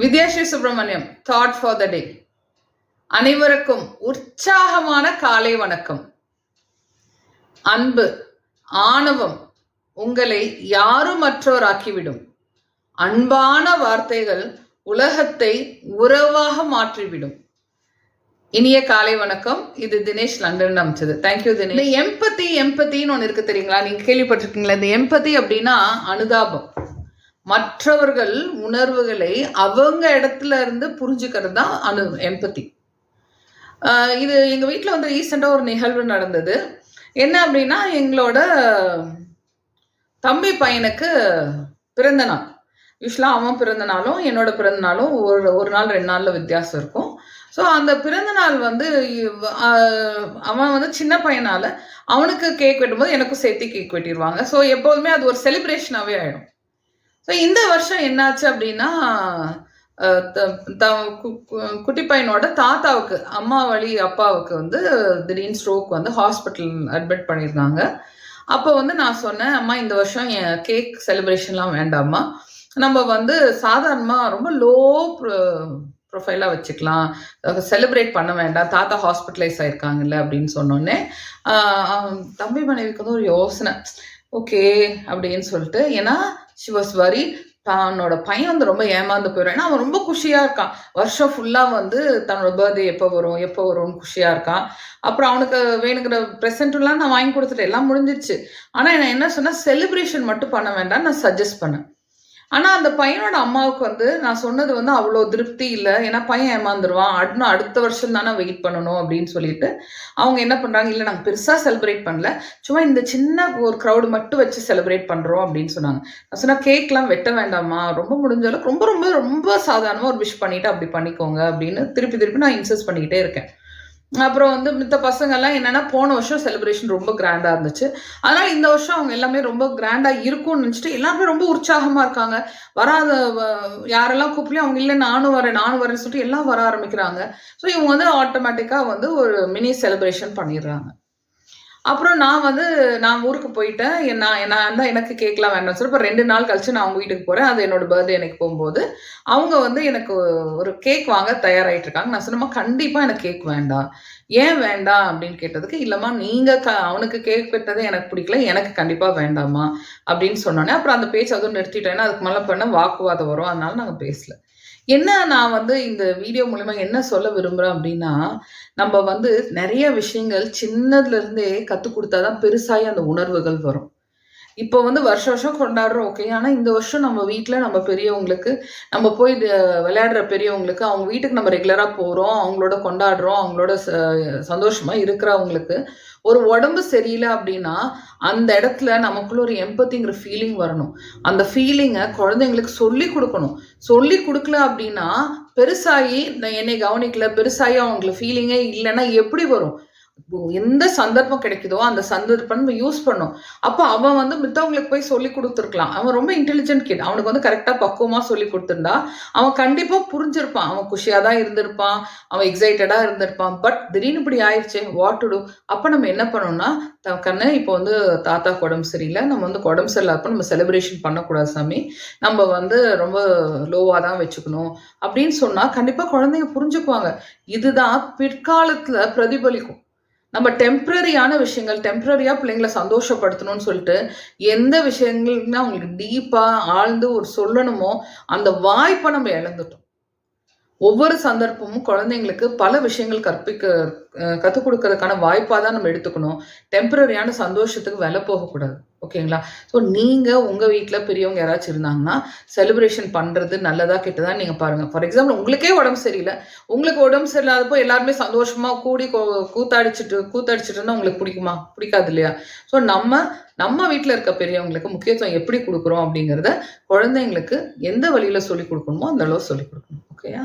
Vidyashree Subramaniam thought for the day அனைவருக்கும் உற்சாகமான காலை வணக்கம். அன்பு ஆணவம் உங்களை யாரும் மற்றோராக்கிவிடும்? அன்பான வார்த்தைகள் உலகத்தை உறவாக மாற்றிவிடும். இனிய காலை வணக்கம். இது தினேஷ் லண்டன் அமைச்சது தேங்க்யூ தினேஷ். எம்பத்தி எம்பத்தின்னு ஒன்று இருக்கு தெரியுங்களா? நீங்க கேள்விப்பட்டிருக்கீங்களா? இந்த எம்பத்தி அப்படின்னா அனுதாபம். மற்றவர்கள் உணர்வுகளை அவங்க இடத்துல இருந்து புரிஞ்சுக்கிறது தான் அனு எம்பத்தி இது எங்கள் வீட்டில் வந்து ரீசெண்டாக ஒரு நிகழ்வு நடந்தது. என்ன அப்படின்னா எங்களோட தம்பி பையனுக்கு பிறந்த நாள். யூஸ்வலாக அவன் பிறந்த நாளும் என்னோட பிறந்த நாளும் ஒரு ஒரு நாள் ரெண்டு நாளில் வித்தியாசம் இருக்கும். ஸோ அந்த பிறந்த நாள் வந்து அவன் வந்து சின்ன பையனால அவனுக்கு கேக் வெட்டும்போது எனக்கும் சேர்த்து கேக் வெட்டிடுவாங்க ஸோ எப்போதுமே அது ஒரு செலிப்ரேஷனாகவே ஆகிடும் ஸோ இந்த வருஷம் என்னாச்சு அப்படின்னா த- த- கு- கு- குட்டி பையனோட தாத்தாவுக்கு அம்மா வழி அப்பாவுக்கு வந்து திடீர்னு ஸ்ட்ரோக் வந்து ஹாஸ்பிட்டல் அட்மிட் பண்ணியிருந்தாங்க. அப்போ வந்து நான் சொன்னேன் அம்மா இந்த வருஷம் என் கேக் செலிப்ரேஷன்லாம் வேண்டாம்மா. நம்ம வந்து சாதாரணமாக ரொம்ப லோ ப்ரொஃபைலாக வச்சுக்கலாம். செலிப்ரேட் பண்ண வேண்டாம். தாத்தா ஹாஸ்பிட்டலைஸ் ஆயிருக்காங்கல்ல அப்படின்னு சொன்னோடனே தம்பி மனைவிக்கு வந்து ஒரு யோசனை. ஓகே அப்படின்னு சொல்லிட்டு ஏன்னா ஷி வாஸ் வரி தன்னோட பையன் வந்து ரொம்ப ஏமாந்து போயிடும் ஏன்னா அவன் ரொம்ப குஷியாக இருக்கான். வருஷம் ஃபுல்லாக வந்து தன்னோட பர்த்டே எப்போ வரும் எப்போ வரும்னு குஷியாக இருக்கான். அப்புறம் அவனுக்கு வேணுங்கிற ப்ரெசென்ட்லாம் நான் வாங்கி கொடுத்துட்டேன். எல்லாம் முடிஞ்சிருச்சு. ஆனால் நான் என்ன சொன்னால் செலிப்ரேஷன் மட்டும் பண்ண வேண்டாம் நான் சஜஸ்ட் பண்ணேன். ஆனால் அந்த பையனோட அம்மாவுக்கு வந்து நான் சொன்னது வந்து அவ்வளோ திருப்தி இல்லை. ஏன்னா பையன் ஏமாந்துருவான். அடுத்த அடுத்த வருஷம் தானே வெயிட் பண்ணணும் அப்படின்னு சொல்லிட்டு அவங்க என்ன பண்ணுறாங்க இல்லை நாங்கள் பெருசாக செலிப்ரேட் பண்ணல. சும்மா இந்த சின்ன ஒரு க்ரௌடு மட்டும் வச்சு செலிப்ரேட் பண்ணுறோம் அப்படின்னு சொன்னாங்க. நான் சொன்னால் கேக்லாம் வெட்ட வேண்டாமா ரொம்ப முடிஞ்ச அளவுக்கு ரொம்ப ரொம்ப ரொம்ப சாதாரணமாக ஒரு விஷ் பண்ணிவிட்டு அப்படி பண்ணிக்கோங்க அப்படின்னு திருப்பி திருப்பி நான் இன்சஸ்ட் பண்ணிக்கிட்டே இருக்கேன். அப்புறம் வந்து மித்த பசங்கள்லாம் என்னென்னா போன வருஷம் செலிப்ரேஷன் ரொம்ப கிராண்டாக இருந்துச்சு. அதனால் இந்த வருஷம் அவங்க எல்லாமே ரொம்ப கிராண்டாக இருக்கும்னு நினச்சிட்டு எல்லாருமே ரொம்ப உற்சாகமாக இருக்காங்க. வராத வ- யாரெல்லாம் கூப்பிடலையும் அவங்க இல்லை நானும் வரேன் நானும் வரேன்னு சொல்லிட்டு எல்லாம் வர ஆரம்பிக்கிறாங்க. ஸோ இவங்க வந்து ஆட்டோமேட்டிக்காக வந்து ஒரு மினி செலிப்ரேஷன் பண்ணிடுறாங்க. அப்புறம் நான் வந்து நான் ஊருக்கு போயிட்டேன். நான் நான் தான் எனக்கு கேட்கலாம் வேண்டாம் சொல்லி இப்போ ரெண்டு நாள் கழிச்சு நான் அவங்க வீட்டுக்கு போகிறேன் அது என்னோட பர்த்டே எனக்கு போகும்போது. அவங்க வந்து எனக்கு ஒரு கேக் வாங்க தயாராகிட்டு இருக்காங்க. நான் சொன்னமா கண்டிப்பாக எனக்கு கேக் வேண்டாம். ஏன் வேண்டாம்? அப்படின்னு கேட்டதுக்கு இல்லைம்மா நீங்கள் க அவனுக்கு கேக் வெட்டது எனக்கு பிடிக்கல. எனக்கு கண்டிப்பாக வேண்டாமா அப்படின்னு சொன்னோன்னே அப்புறம் அந்த பேச்சு அதுவும் நிறுத்திட்டேன்னா அதுக்கு மேலே பண்ண வாக்குவாதம் வரும். அதனால நாங்கள் பேசலை. என்ன நான் வந்து இந்த வீடியோ மூலயமா என்ன சொல்ல விரும்புகிறேன் அப்படின்னா நம்ம வந்து நிறைய விஷயங்கள் சின்னதுலேருந்தே கற்றுக் கற்றுக் கொடுத்தாதான் பெருசாகி அந்த உணர்வுகள் வரும். இப்போ வந்து வருஷம் வருஷம் கொண்டாடுறோம் ஓகே ஆனால் இந்த வருஷம் நம்ம வீட்டில் நம்ம பெரியவங்களுக்கு நம்ம போய் விளையாடுற பெரியவங்களுக்கு அவங்க வீட்டுக்கு நம்ம ரெகுலராக போகிறோம் அவங்களோட கொண்டாடுறோம் அவங்களோட ச- இருக்கிறவங்களுக்கு ஒரு உடம்பு சரியில்லை அப்படின்னா அந்த இடத்துல நமக்குள்ள ஒரு எம்பத்திங்கிற ஃபீலிங் வரணும். அந்த ஃபீலிங்கை குழந்தைங்களுக்கு சொல்லி கொடுக்கணும். சொல்லி கொடுக்கல அப்படின்னா பெருசாகி என்னை கவனிக்கல பெருசாகி அவங்களுக்கு ஃபீலிங்கே இல்லைன்னா எப்படி வரும்? எந்த சந்தர்ப்பம் கிடைக்குதோ அந்த சந்தர்ப்பம் நம்ம யூஸ் பண்ணும் அப்போ அவன் வந்து மித்தவங்களுக்கு போய் சொல்லி கொடுத்துருக்கலாம். அவன் ரொம்ப இன்டெலிஜென்ட் கிட் அவனுக்கு வந்து கரெக்டாக பக்குவமாக சொல்லி கொடுத்துருந்தா அவன் கண்டிப்பாக புரிஞ்சிருப்பான். அவன் குஷியாக தான் இருந்திருப்பான். அவன் எக்ஸைட்டடாக இருந்திருப்பான். பட் திடீர்னு இப்படி ஆயிடுச்சு வாட் டு டூ அப்போ நம்ம என்ன பண்ணோம்னா த- கண்ணு இப்போ வந்து தாத்தா உடம்பு சரியில்லை. நம்ம வந்து உடம்பு சரியில்லாதப்போ நம்ம செலிப்ரேஷன் பண்ணக்கூடாது சாமி. நம்ம வந்து ரொம்ப லோவாக தான் வச்சுக்கணும். அப்படின்னு சொன்னால் கண்டிப்பாக குழந்தைங்க புரிஞ்சுக்குவாங்க. இதுதான் பிற்காலத்தில் பிரதிபலிக்கும். நம்ம டெம்ப்ரரியான விஷயங்கள் டெம்ப்ரரியாக பிள்ளைங்களை சந்தோஷப்படுத்தணும்னு சொல்லிட்டு எந்த விஷயங்கள்னா அவங்களுக்கு டீப்பாக ஆழ்ந்து ஒரு சொல்லணுமோ அந்த வாய்ப்பை நம்ம இழந்துட்டோம். ஒவ்வொரு சந்தர்ப்பமும் குழந்தைங்களுக்கு பல விஷயங்கள் கற்பிக்க கற்றுக் கொடுக்கறதுக்கான வாய்ப்பாக தான் நம்ம எடுத்துக்கணும். டெம்பரரியான சந்தோஷத்துக்கு விலை போகக்கூடாது. ஓகேங்களா? ஸோ நீங்கள் உங்கள் வீட்டில் பெரியவங்க யாராச்சும் இருந்தாங்கன்னா செலிப்ரேஷன் பண்ணுறது நல்லதா கெட்டதா நீங்கள் பாருங்கள் ஃபார் எக்ஸாம்பிள் உங்களுக்கே உடம்பு சரியில்லை. உங்களுக்கு உடம்பு சரியில்லாதப்போ எல்லாருமே சந்தோஷமாக கூடி கூத்தாடிச்சிட்டு கூத்தாடிச்சிட்டு உங்களுக்கு பிடிக்குமா? பிடிக்காது இல்லையா? ஸோ நம்ம நம்ம வீட்டில் இருக்க பெரியவங்களுக்கு முக்கியத்துவம் எப்படி கொடுக்குறோம் அப்படிங்கிறத குழந்தைங்களுக்கு எந்த வழியில் சொல்லிக் கொடுக்கணுமோ அந்த அளவு சொல்லிக் கொடுக்கணும். ஓகேயா?